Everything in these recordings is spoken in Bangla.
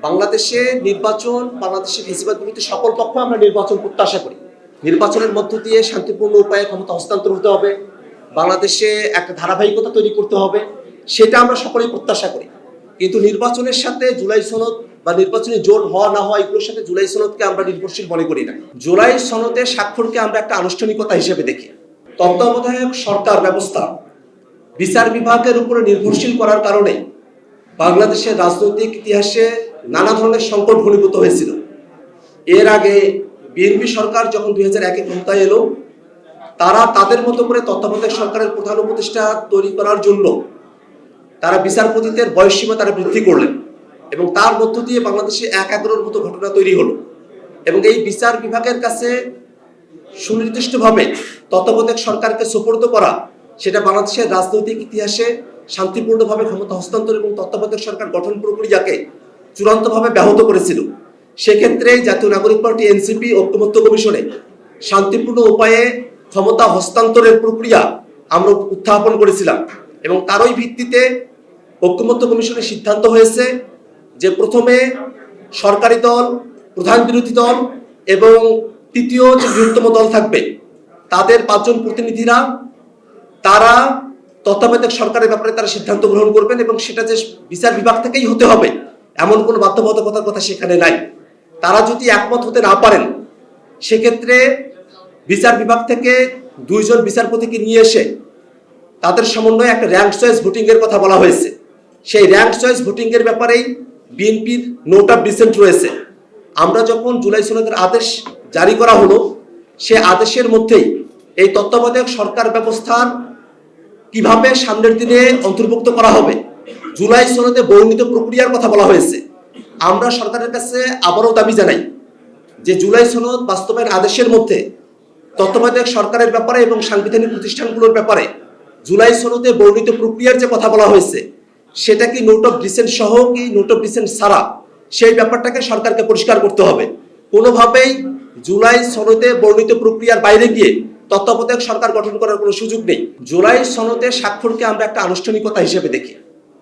বাংলাদেশে নির্বাচন, বাংলাদেশের ফেসিবাদ বিরুদ্ধে সকল পক্ষ আমরা নির্বাচন প্রত্যাশা করি। নির্বাচনের মধ্য দিয়ে শান্তিপূর্ণ উপায়ে ক্ষমতা হস্তান্তর হতে হবে। বাংলাদেশে একটা ধারাবাহিকতা তৈরি করতে হবে, সেটা আমরা সকলেই প্রত্যাশা করি। কিন্তু নির্বাচনের সাথে জুলাই সনদ বা নির্বাচনী জোট হওয়া না হওয়া, এগুলোর সাথে জুলাই সনদকে আমরা নির্ভরশীল মনে করি না। জুলাই সনদে স্বাক্ষরকে আমরা একটা আনুষ্ঠানিকতা হিসেবে দেখি। তত্ত্বাবধায়ক সরকার ব্যবস্থা বিচার বিভাগের উপরে নির্ভরশীল করার কারণে বাংলাদেশের রাজনৈতিক ইতিহাসে নানা ধরনের সংকট ঘনীভূত হয়েছিল। এর আগে বিএনপি সরকার যখন দুই হাজার একে ক্ষমতায় এলো, তারা তাদের মতো করে তত্ত্বাবধায়ক সরকারের প্রধান উপদেষ্টা তৈরি করার জন্য তারা বিচারপতিদের বয়সসীমা তারা বৃদ্ধি করলেন এবং তার মধ্য দিয়ে বাংলাদেশে এক এগারোর মতো ঘটনা তৈরি হলো এবং এই বিচার বিভাগের কাছে সুনির্দিষ্টভাবে তত্ত্বাবধায়ক সরকারকে সুপর্দ করা, সেটা বাংলাদেশের রাজনৈতিক ইতিহাসে শান্তিপূর্ণভাবে ক্ষমতা হস্তান্তর এবং তত্ত্বাবধায়ক সরকার গঠন প্রক্রিয়াকে চূড়ান্তভাবে ব্যাহত করেছিল। সেক্ষেত্রে জাতীয় নাগরিক পার্টি, এনসিপি, ঐক্যমত্য কমিশনে শান্তিপূর্ণ উপায়ে ক্ষমতা হস্তান্তরের প্রক্রিয়া আমরা উত্থাপন করেছিলাম এবং তারই ভিত্তিতে ঐক্যমত্য কমিশনের সিদ্ধান্ত হয়েছে যে প্রথমে সরকারি দল, প্রধান বিরোধী দল এবং তৃতীয় যে বৃহত্তম দল থাকবে, তাদের পাঁচজন প্রতিনিধিরা, তারা তত্ত্বাবধায়ক সরকারের ব্যাপারে তারা সিদ্ধান্ত গ্রহণ করবেন এবং সেটা যে বিচার বিভাগ থেকেই হতে হবে। এমন কোনো বাধ্যবাধকতার কথা সেখানে নাই। তারা যদি একমত হতে না পারেন, সেক্ষেত্রে বিচার বিভাগ থেকে দুইজন বিচারপতিকে নিয়ে এসে তাদের সমন্বয়ে একটা র্যাঙ্ক চয়েস ভোটিং এর কথা বলা হয়েছে। সেই র্যাঙ্ক চয়েস ভোটিং এর ব্যাপারেই বিএনপির নোট অফ ডিসেন্ট রয়েছে। আমরা যখন জুলাই সনদের আদেশ জারি করা হলো, সে আদেশের মধ্যেই এই তত্ত্বাবধায়ক সরকার ব্যবস্থার কীভাবে সামনের দিনে অন্তর্ভুক্ত করা হবে জুলাই সনদে বর্ণিত প্রক্রিয়ার কথা বলা হয়েছে। আমরা সরকারের কাছে আবারও দাবি জানাই যে জুলাই সনদ বাস্তবায়ন আদেশের মধ্যে তত্ত্বাবধায়ক সরকারের ব্যাপারে এবং সাংবিধানিক প্রতিষ্ঠানগুলোর ব্যাপারে জুলাই সনদে বর্ণিত প্রক্রিয়ার যে কথা বলা হয়েছে, সেটা কি নোট অফ ডিসেন্ট সহ কি নোট অফ ডিসেন্ট ছাড়া? সেই ব্যাপারটাকে সরকারকে পরিষ্কার করতে হবে। কোনোভাবেই জুলাই সনদে বর্ণিত প্রক্রিয়ার বাইরে গিয়ে তত্ত্বাবধায়ক সরকার গঠন করার কোনো সুযোগ নেই। জুলাই সনদে স্বাক্ষরকে আমরা একটা আনুষ্ঠানিকতা হিসেবে দেখি।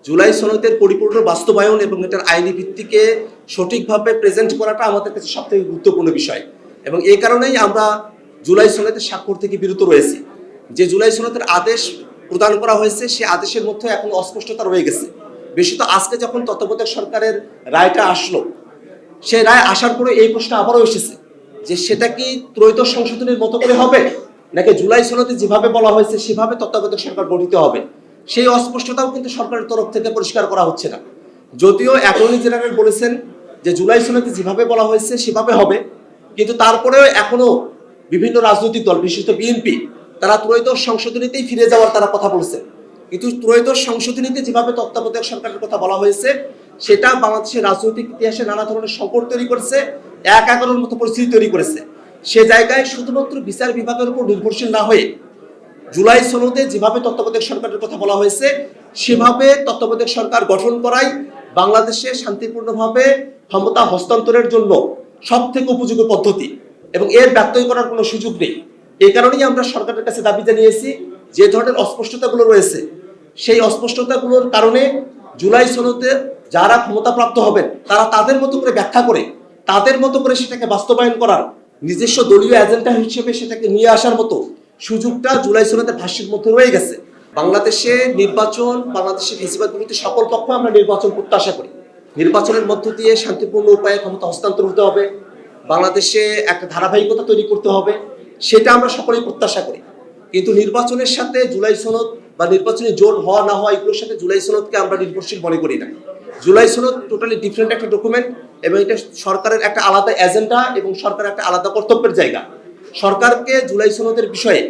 জুলাই সনদের পরিপূর্ণ বাস্তবায়ন এবং এটার আইনি ভিত্তিকে সঠিকভাবে প্রেজেন্ট করাটা আমাদের কাছে সব থেকে গুরুত্বপূর্ণ বিষয়। এবং এই কারণেই আমরা জুলাই সনদের স্বাক্ষর থেকে বিরত রয়েছি। যে জুলাই সনদের আদেশ প্রদান করা হয়েছে, সে আদেশের মধ্যে এখন অস্পষ্টতা রয়ে গেছে। বিশেষত আজকে যখন তত্ত্বাবধায়ক সরকারের রায়টা আসলো সেই রায় আসার পরে এই প্রশ্ন আবারও এসেছে যে সেটা কি ত্রৈতশ সংশোধনের মতো করে হবে? নাকি জুলাই সনদে যেভাবে বলা হয়েছে, সেভাবে তত্ত্বাবধায়ক সরকার গঠিত হবে? সেই অস্পষ্টতাও কিন্তু সরকারের তরফ থেকে পরিষ্কার করা হচ্ছে না। যদিও অ্যাটর্নি জেনারেল বলেছেন যে জুলাই সনদে যেভাবে বলা হয়েছে, সেভাবে হবে। কিন্তু তারপরেও এখনও বিভিন্ন রাজনৈতিক দল, বিশেষত বিএনপি, তারা ত্রয়োদশ সংশোধনীতেই ফিরে যাওয়ার তারা কথা বলছে কিন্তু ত্রয়োদশ সংশোধনীতে যেভাবে তত্ত্বাবধায়ক সরকারের কথা বলা হয়েছে, সেটা বাংলাদেশের রাজনৈতিক ইতিহাসে নানা ধরনের সংকট তৈরি করেছে এক এগারোর মতো পরিস্থিতি তৈরি করেছে। সে জায়গায় শুধুমাত্র বিচার বিভাগের উপর নির্ভরশীল না হয়ে জুলাই সনদে যেভাবে তত্ত্বাবধায়ক সরকারের কথা বলা হয়েছে, সেভাবে তত্ত্বাবধায়ক সরকার গঠন করাই বাংলাদেশে শান্তিপূর্ণভাবে ক্ষমতা হস্তান্তরের জন্য সব থেকে উপযোগী পদ্ধতি এবং এর ব্যত্যয় করার কোনো সুযোগ নেই। এই কারণেই আমরা সরকারের কাছে দাবি জানিয়েছি, যে ধরনের অস্পষ্টতাগুলো রয়েছে, সেই অস্পষ্টতাগুলোর কারণে জুলাই সনদে যারা ক্ষমতাপ্রাপ্ত হবেন, তারা তাদের মতো করে ব্যাখ্যা করে, তাদের মতো করে সেটাকে বাস্তবায়ন করার নিজস্ব দলীয় এজেন্ডা হিসেবে সেটাকে নিয়ে আসার মতো সুযোগটা জুলাই সনদের ভাষ্যের মধ্যে রয়ে গেছে। বাংলাদেশে নির্বাচন বাংলাদেশের ফেসিবাদ বিরুদ্ধে সকল পক্ষ আমরা নির্বাচন প্রত্যাশা করি। নির্বাচনের মধ্য দিয়ে শান্তিপূর্ণ উপায়ে ক্ষমতা হস্তান্তর হতে হবে। বাংলাদেশে একটা ধারাবাহিকতা তৈরি করতে হবে, সেটা আমরা সকলেই প্রত্যাশা করি। কিন্তু নির্বাচনের সাথে জুলাই সনদ বা নির্বাচনী জোট হওয়া না হওয়া, এগুলোর সাথে জুলাই সনদকে আমরা নির্ভরশীল মনে করি না। জুলাই সনদ টোটালি ডিফারেন্ট একটা ডকুমেন্ট এবং এটা সরকারের একটা আলাদা এজেন্ডা এবং সরকারের একটা আলাদা কর্তব্যের জায়গা। সরকারকে জুলাই সনদের বিষয়ে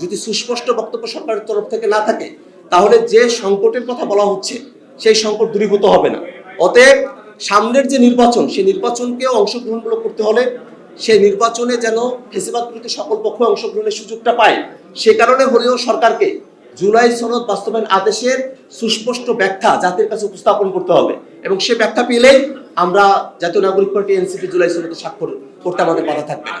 যদি সুস্পষ্ট বক্তব্য সরকারের তরফ থেকে না থাকে, তাহলে যে সংকটের কথা বলা হচ্ছে, সেই সংকট দূরীভূত হবে না। অতএব সামনের যে নির্বাচন, সেই নির্বাচনকে অংশগ্রহণমূলক করতে হলে সেই নির্বাচনে যেন ফেসিবাদ বিরুদ্ধে সকল পক্ষ অংশগ্রহণের সুযোগটা পায়, সে কারণে হলেও সরকারকে জুলাই সনদ বাস্তবায়ন আদেশের সুস্পষ্ট ব্যাখ্যা জাতির কাছে উপস্থাপন করতে হবে। এবং সে ব্যাখ্যা পেলেই আমরা জাতীয় নাগরিক পার্টি এনসিপি জুলাই সনদে স্বাক্ষর করতে আমাদের বাধা থাকবে না।